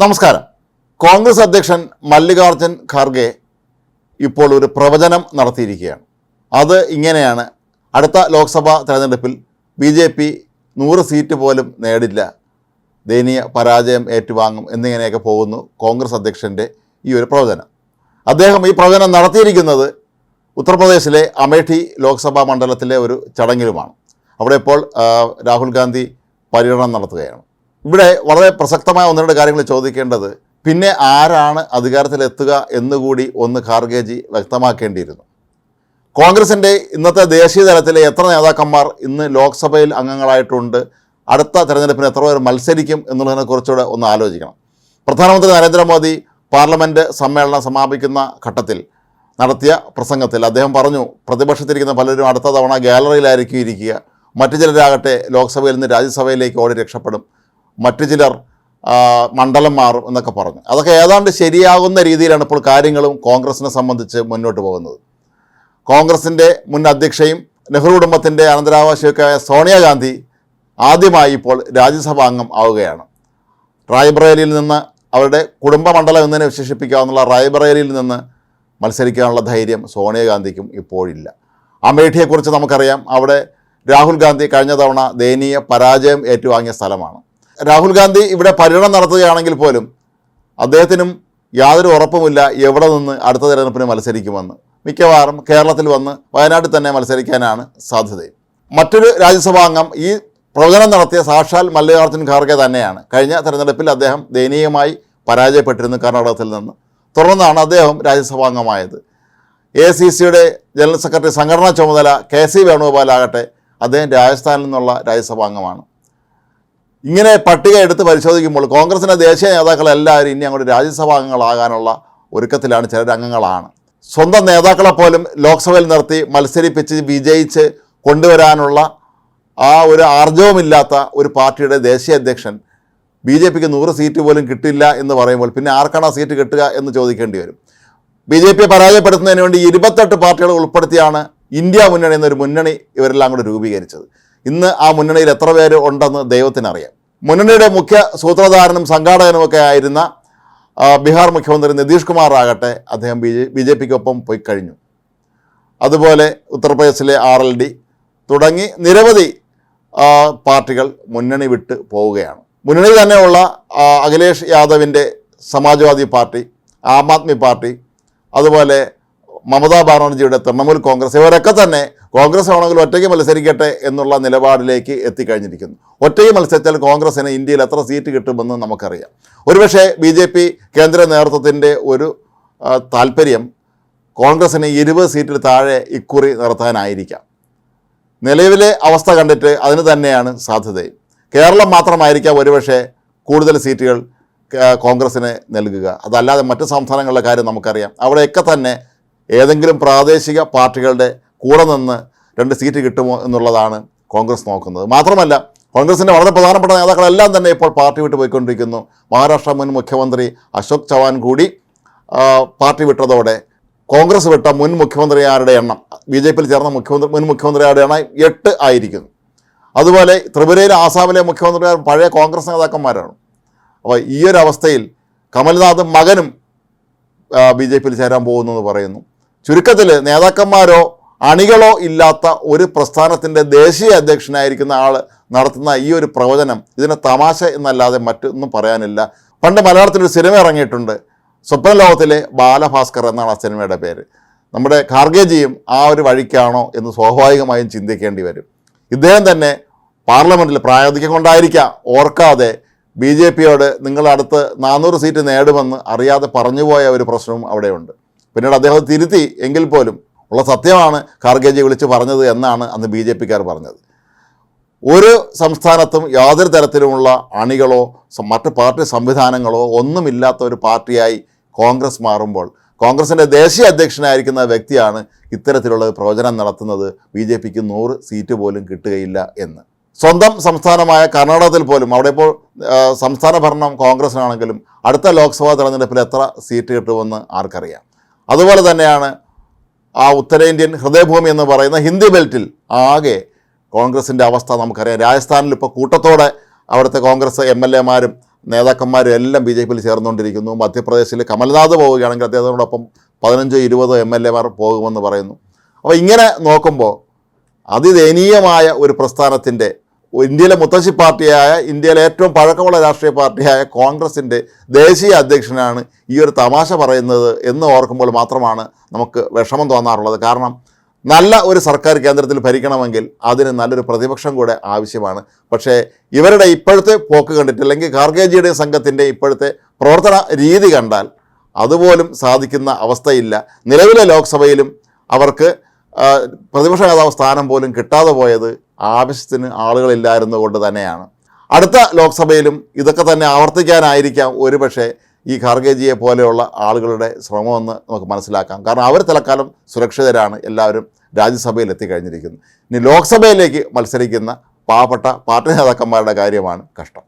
നമസ്കാരം. കോൺഗ്രസ് അധ്യക്ഷൻ മല്ലികാർജുൻ ഖാർഗെ ഇപ്പോൾ ഒരു പ്രവചനം നടത്തിയിരിക്കുകയാണ്. അത് ഇങ്ങനെയാണ്. അടുത്ത ലോക്സഭാ തെരഞ്ഞെടുപ്പിൽ ബി ജെ പി നൂറ് സീറ്റ് പോലും നേടില്ല. ദയനീയ പരാജയം ഏറ്റുവാങ്ങും എന്നിങ്ങനെയൊക്കെ പോകുന്നു കോൺഗ്രസ് അധ്യക്ഷന്റെ ഈ ഒരു പ്രവചനം. അദ്ദേഹം ഈ പ്രവചനം നടത്തിയിരിക്കുന്നത് ഉത്തർപ്രദേശിലെ അമേഠി ലോക്സഭാ മണ്ഡലത്തിലെ ഒരു ചടങ്ങിലുമാണ്. അവിടെ ഇപ്പോൾ രാഹുൽ ഗാന്ധി പര്യടനം നടത്തുകയാണ്. ഇവിടെ വളരെ പ്രസക്തമായ ഒന്ന് രണ്ട് കാര്യങ്ങൾ ചോദിക്കേണ്ടത് പിന്നെ ആരാണ് അധികാരത്തിലെത്തുക എന്നുകൂടി ഒന്ന് ഖാർഗേജി വ്യക്തമാക്കേണ്ടിയിരുന്നു. കോൺഗ്രസിന്റെ ഇന്നത്തെ ദേശീയ തലത്തിലെ എത്ര നേതാക്കന്മാർ ഇന്ന് ലോക്സഭയിൽ അംഗങ്ങളായിട്ടുണ്ട് അടുത്ത തെരഞ്ഞെടുപ്പിന് എത്ര പേർ മത്സരിക്കും എന്നുള്ളതിനെ കുറിച്ചുകൂടെ ഒന്ന് ആലോചിക്കണം. പ്രധാനമന്ത്രി നരേന്ദ്രമോദി പാർലമെന്റ് സമ്മേളനം സമാപിക്കുന്ന ഘട്ടത്തിൽ നടത്തിയ പ്രസംഗത്തിൽ അദ്ദേഹം പറഞ്ഞു പ്രതിപക്ഷത്തിരിക്കുന്ന പലരും അടുത്ത തവണ ഗാലറിയിലായിരിക്കും ഇരിക്കുക. മറ്റു ചിലരാകട്ടെ ലോക്സഭയിൽ നിന്ന് രാജ്യസഭയിലേക്ക് ഓടി രക്ഷപ്പെടും. മറ്റു ചിലർ മണ്ഡലം മാറും എന്നൊക്കെ പറഞ്ഞു. അതൊക്കെ ഏതാണ്ട് ശരിയാകുന്ന രീതിയിലാണ് ഇപ്പോൾ കാര്യങ്ങളും കോൺഗ്രസിനെ സംബന്ധിച്ച് മുന്നോട്ട് പോകുന്നത്. കോൺഗ്രസിന്റെ മുൻ അധ്യക്ഷയും നെഹ്റു കുടുംബത്തിന്റെ അനന്തരാവകാശിയൊക്കെയായ സോണിയാഗാന്ധി ആദ്യമായി ഇപ്പോൾ രാജ്യസഭാംഗം ആവുകയാണ്. റായ്ബറേലിയിൽ നിന്ന് അവരുടെ കുടുംബ മണ്ഡലം എന്നതിനെ വിശേഷിപ്പിക്കാവുന്ന റായ്ബറേലിയിൽ നിന്ന് മത്സരിക്കാനുള്ള ധൈര്യം സോണിയാഗാന്ധിക്കും ഇപ്പോഴില്ല. അമേഠിയെക്കുറിച്ച് നമുക്കറിയാം. അവിടെ രാഹുൽ ഗാന്ധി കഴിഞ്ഞ തവണ ദയനീയ പരാജയം ഏറ്റുവാങ്ങിയ സ്ഥലമാണ്. രാഹുൽ ഗാന്ധി ഇവിടെ പര്യടനം നടത്തുകയാണെങ്കിൽ പോലും അദ്ദേഹത്തിനും യാതൊരു ഉറപ്പുമില്ല എവിടെ നിന്ന് അടുത്ത തിരഞ്ഞെടുപ്പിന് മത്സരിക്കുമെന്ന്. മിക്കവാറും കേരളത്തിൽ വന്ന് വയനാട്ടിൽ തന്നെ മത്സരിക്കാനാണ് സാധ്യത മറ്റൊരു രാജ്യസഭാ അംഗം ഈ പ്രവചനം നടത്തിയ സാക്ഷാൽ മല്ലികാർജുൻ ഖാർഗെ തന്നെയാണ്. കഴിഞ്ഞ തെരഞ്ഞെടുപ്പിൽ അദ്ദേഹം ദയനീയമായി പരാജയപ്പെട്ടിരുന്നു കർണാടകത്തിൽ നിന്ന്. തുടർന്നാണ് അദ്ദേഹം രാജ്യസഭാ അംഗമായത്. എ സി സിയുടെ ജനറൽ സെക്രട്ടറി സംഘടനാ ചുമതല കെ സി വേണുഗോപാൽ ആകട്ടെ അദ്ദേഹം രാജസ്ഥാനിൽ നിന്നുള്ള രാജ്യസഭാ അംഗമാണ്. ഇങ്ങനെ പട്ടിക എടുത്ത് പരിശോധിക്കുമ്പോൾ കോൺഗ്രസിന്റെ ദേശീയ നേതാക്കളെല്ലാവരും ഇനി അങ്ങോട്ട് രാജ്യസഭാ അംഗങ്ങളാകാനുള്ള ഒരുക്കത്തിലാണ് ചില അംഗങ്ങളാണ് സ്വന്തം നേതാക്കളെ പോലും ലോക്സഭയിൽ നിർത്തി മത്സരിപ്പിച്ച് വിജയിച്ച് കൊണ്ടുവരാനുള്ള ആ ഒരു ആർജവമില്ലാത്ത ഒരു പാർട്ടിയുടെ ദേശീയ അധ്യക്ഷൻ ബി ജെ പിക്ക് നൂറ് സീറ്റ് പോലും കിട്ടില്ല എന്ന് പറയുമ്പോൾ പിന്നെ ആർക്കാണ് ആ സീറ്റ് കിട്ടുക എന്ന് ചോദിക്കേണ്ടി വരും. ബി ജെ പിയെ പരാജയപ്പെടുത്തുന്നതിന് വേണ്ടി ഇരുപത്തെട്ട് പാർട്ടികൾ ഉൾപ്പെടുത്തിയാണ് ഇന്ത്യ മുന്നണി എന്നൊരു മുന്നണി ഇവരെല്ലാം കൂടെ രൂപീകരിച്ചത്. ഇന്ന് ആ മുന്നണിയിൽ എത്ര പേര് ഉണ്ടെന്ന് ദൈവത്തിനറിയാം. മുന്നണിയുടെ മുഖ്യ സൂത്രധാരനും സംഘാടകനുമൊക്കെ ആയിരുന്ന ബീഹാർ മുഖ്യമന്ത്രി നിതീഷ് കുമാർ ആകട്ടെ അദ്ദേഹം ബി ജെ ബി ജെ പിക്കൊപ്പം പോയി കഴിഞ്ഞു. അതുപോലെ ഉത്തർപ്രദേശിലെ ആർ എൽ ഡി തുടങ്ങി നിരവധി പാർട്ടികൾ മുന്നണി വിട്ട് പോവുകയാണ്. മുന്നണി തന്നെയുള്ള അഖിലേഷ് യാദവിന്റെ സമാജ്വാദി പാർട്ടി ആം ആദ്മി പാർട്ടി അതുപോലെ മമതാ ബാനർജിയുടെ തൃണമൂൽ കോൺഗ്രസ് ഇവരൊക്കെ തന്നെ കോൺഗ്രസ് ആണെങ്കിൽ ഒറ്റയ്ക്ക് മത്സരിക്കട്ടെ എന്നുള്ള നിലപാടിലേക്ക് എത്തിക്കഴിഞ്ഞിരിക്കുന്നു. ഒറ്റയ്ക്ക് മത്സരിച്ചാൽ കോൺഗ്രസിന് ഇന്ത്യയിൽ എത്ര സീറ്റ് കിട്ടുമെന്ന് നമുക്കറിയാം. ഒരുപക്ഷെ ബി ജെ പി കേന്ദ്ര നേതൃത്വത്തിന്റെ ഒരു താല്പര്യം കോൺഗ്രസ്സിന് ഇരുപത് സീറ്റിൽ താഴെ ഇക്കുറി നിർത്താനായിരിക്കാം നിലവിലെ അവസ്ഥ കണ്ടിട്ട് അതിന് തന്നെയാണ് സാധ്യതയും. കേരളം മാത്രമായിരിക്കാം ഒരുപക്ഷെ കൂടുതൽ സീറ്റുകൾ കോൺഗ്രസ്സിന് നൽകുക. അതല്ലാതെ മറ്റ് സംസ്ഥാനങ്ങളിലെ കാര്യം നമുക്കറിയാം. അവിടെയൊക്കെ തന്നെ ഏതെങ്കിലും പ്രാദേശിക പാർട്ടികളുടെ കൂടെ നിന്ന് രണ്ട് സീറ്റ് കിട്ടുമോ എന്നുള്ളതാണ് കോൺഗ്രസ് നോക്കുന്നത്. മാത്രമല്ല കോൺഗ്രസിന്റെ വളരെ പ്രധാനപ്പെട്ട നേതാക്കളെല്ലാം തന്നെ ഇപ്പോൾ പാർട്ടി വിട്ട് പോയിക്കൊണ്ടിരിക്കുന്നു. മഹാരാഷ്ട്ര മുൻ മുഖ്യമന്ത്രി അശോക് ചവാൻ കൂടി പാർട്ടി വിട്ടതോടെ കോൺഗ്രസ് വിട്ട മുൻ മുഖ്യമന്ത്രിമാരുടെ എണ്ണം ബി ജെ പിയിൽ ചേർന്ന മുഖ്യമന്ത്രി മുൻ മുഖ്യമന്ത്രിമാരുടെ എണ്ണം എട്ട് ആയിരിക്കുന്നു. അതുപോലെ ത്രിപുരയിലെ ആസാമിലെ മുഖ്യമന്ത്രിമാർ പഴയ കോൺഗ്രസ് നേതാക്കന്മാരാണ്. അപ്പോൾ ഈ ഒരു അവസ്ഥയിൽ കമൽനാഥും മകനും ബി ജെ പിയിൽ ചേരാൻ പോകുന്നു എന്ന് പറയുന്നു. ചുരുക്കത്തിൽ നേതാക്കന്മാരോ അണികളോ ഇല്ലാത്ത ഒരു പ്രസ്ഥാനത്തിന്റെ ദേശീയ അധ്യക്ഷനായിരിക്കുന്ന ആൾ നടത്തുന്ന ഈ ഒരു പ്രവചനം ഇതിനെ തമാശ എന്നല്ലാതെ മറ്റൊന്നും പറയാനില്ല. പണ്ട് മലയാളത്തിലൊരു സിനിമ ഇറങ്ങിയിട്ടുണ്ട്. സ്വപ്നലോകത്തിലെ ബാലഭാസ്കർ എന്നാണ് ആ സിനിമയുടെ പേര്. നമ്മുടെ ഖാർഗേജിയും ആ ഒരു വഴിക്കാണോ എന്ന് സ്വാഭാവികമായും ചിന്തിക്കേണ്ടി വരും. ഇദ്ദേഹം തന്നെ പാർലമെന്റിൽ പ്രായോഗികം കൊണ്ടായിരിക്കാം. ഓർക്കാതെ ബി ജെ പിയോട് നിങ്ങളടുത്ത് നാനൂറ് സീറ്റ് നേടുമെന്ന് അറിയാതെ പറഞ്ഞുപോയ ഒരു പ്രശ്നവും അവിടെയുണ്ട്. പിന്നീട് അദ്ദേഹം തിരുത്തി എങ്കിൽ പോലും ഉള്ള സത്യമാണ് ഖാർഗേജി വിളിച്ച് പറഞ്ഞത് എന്നാണ് അന്ന് ബി ജെ പിക്കാർ പറഞ്ഞത്. ഒരു സംസ്ഥാനത്തും യാതൊരു തരത്തിലുമുള്ള അണികളോ മറ്റ് പാർട്ടി സംവിധാനങ്ങളോ ഒന്നുമില്ലാത്ത ഒരു പാർട്ടിയായി കോൺഗ്രസ് മാറുമ്പോൾ കോൺഗ്രസിന്റെ ദേശീയ അധ്യക്ഷനായിരിക്കുന്ന വ്യക്തിയാണ് ഇത്തരത്തിലുള്ള പ്രവചനം നടത്തുന്നത് ബി ജെ പിക്ക് നൂറ് സീറ്റ് പോലും കിട്ടുകയില്ല എന്ന്. സ്വന്തം സംസ്ഥാനമായ കർണാടകത്തിൽ പോലും അവിടെ ഇപ്പോൾ സംസ്ഥാന ഭരണം കോൺഗ്രസിനാണെങ്കിലും അടുത്ത ലോക്സഭാ തെരഞ്ഞെടുപ്പിൽ എത്ര സീറ്റ് കിട്ടുമെന്ന് ആർക്കറിയാം? അതുപോലെ തന്നെയാണ് ആ ഉത്തരേന്ത്യൻ ഹൃദയഭൂമി എന്ന് പറയുന്ന ഹിന്ദി ബെൽറ്റിൽ ആകെ കോൺഗ്രസിന്റെ അവസ്ഥ നമുക്കറിയാം. രാജസ്ഥാനിൽ ഇപ്പോൾ കൂട്ടത്തോടെ അവിടുത്തെ കോൺഗ്രസ് എം എൽ എമാരും നേതാക്കന്മാരും എല്ലാം ബി ജെ പിയിൽ ചേർന്നുകൊണ്ടിരിക്കുന്നു. മധ്യപ്രദേശിൽ കമൽനാഥ് പോവുകയാണെങ്കിൽ അദ്ദേഹത്തോടൊപ്പം പതിനഞ്ചോ ഇരുപതോ എം എൽ എമാർ പോകുമെന്ന് പറയുന്നു. അപ്പോൾ ഇങ്ങനെ നോക്കുമ്പോൾ അതിദയനീയമായ ഒരു പ്രസ്ഥാനത്തിന്റെ ഇന്ത്യയിലെ മുത്തശ്ശി പാർട്ടിയായ ഇന്ത്യയിലെ ഏറ്റവും പഴക്കമുള്ള രാഷ്ട്രീയ പാർട്ടിയായ കോൺഗ്രസിന്റെ ദേശീയ അധ്യക്ഷനാണ് ഈ ഒരു തമാശ പറയുന്നത് എന്ന് ഓർക്കുമ്പോൾ മാത്രമാണ് നമുക്ക് വിഷമം തോന്നാറുള്ളത്. കാരണം നല്ല ഒരു സർക്കാർ കേന്ദ്രത്തിൽ ഭരിക്കണമെങ്കിൽ അതിന് നല്ലൊരു പ്രതിപക്ഷം കൂടെ ആവശ്യമാണ്. പക്ഷേ ഇവരുടെ ഇപ്പോഴത്തെ പോക്ക് കണ്ടിട്ട് അല്ലെങ്കിൽ ഖാർഗേജിയുടെ സംഘത്തിന്റെ ഇപ്പോഴത്തെ പ്രവർത്തന രീതി കണ്ടാൽ അതുപോലും സാധിക്കുന്ന അവസ്ഥയില്ല. നിലവിലെ ലോക്സഭയിലും അവർക്ക് പ്രതിപക്ഷ നേതാവ് സ്ഥാനം പോലും കിട്ടാതെ പോയത് ആവശ്യത്തിന് ആളുകളില്ലായിരുന്നു കൊണ്ട് തന്നെയാണ്. അടുത്ത ലോക്സഭയിലും ഇതൊക്കെ തന്നെ ആവർത്തിക്കാനായിരിക്കാം ഒരുപക്ഷെ ഈ ഖാർഗേജിയെ പോലെയുള്ള ആളുകളുടെ ശ്രമമെന്ന് നമുക്ക് മനസ്സിലാക്കാം. കാരണം അവർ തലക്കാലം സുരക്ഷിതരാണ് എല്ലാവരും രാജ്യസഭയിൽ എത്തിക്കഴിഞ്ഞിരിക്കുന്നു. ഇനി ലോക്സഭയിലേക്ക് മത്സരിക്കുന്ന പാവപ്പെട്ട പാർട്ടി നേതാക്കന്മാരുടെ കാര്യമാണ് കഷ്ടം.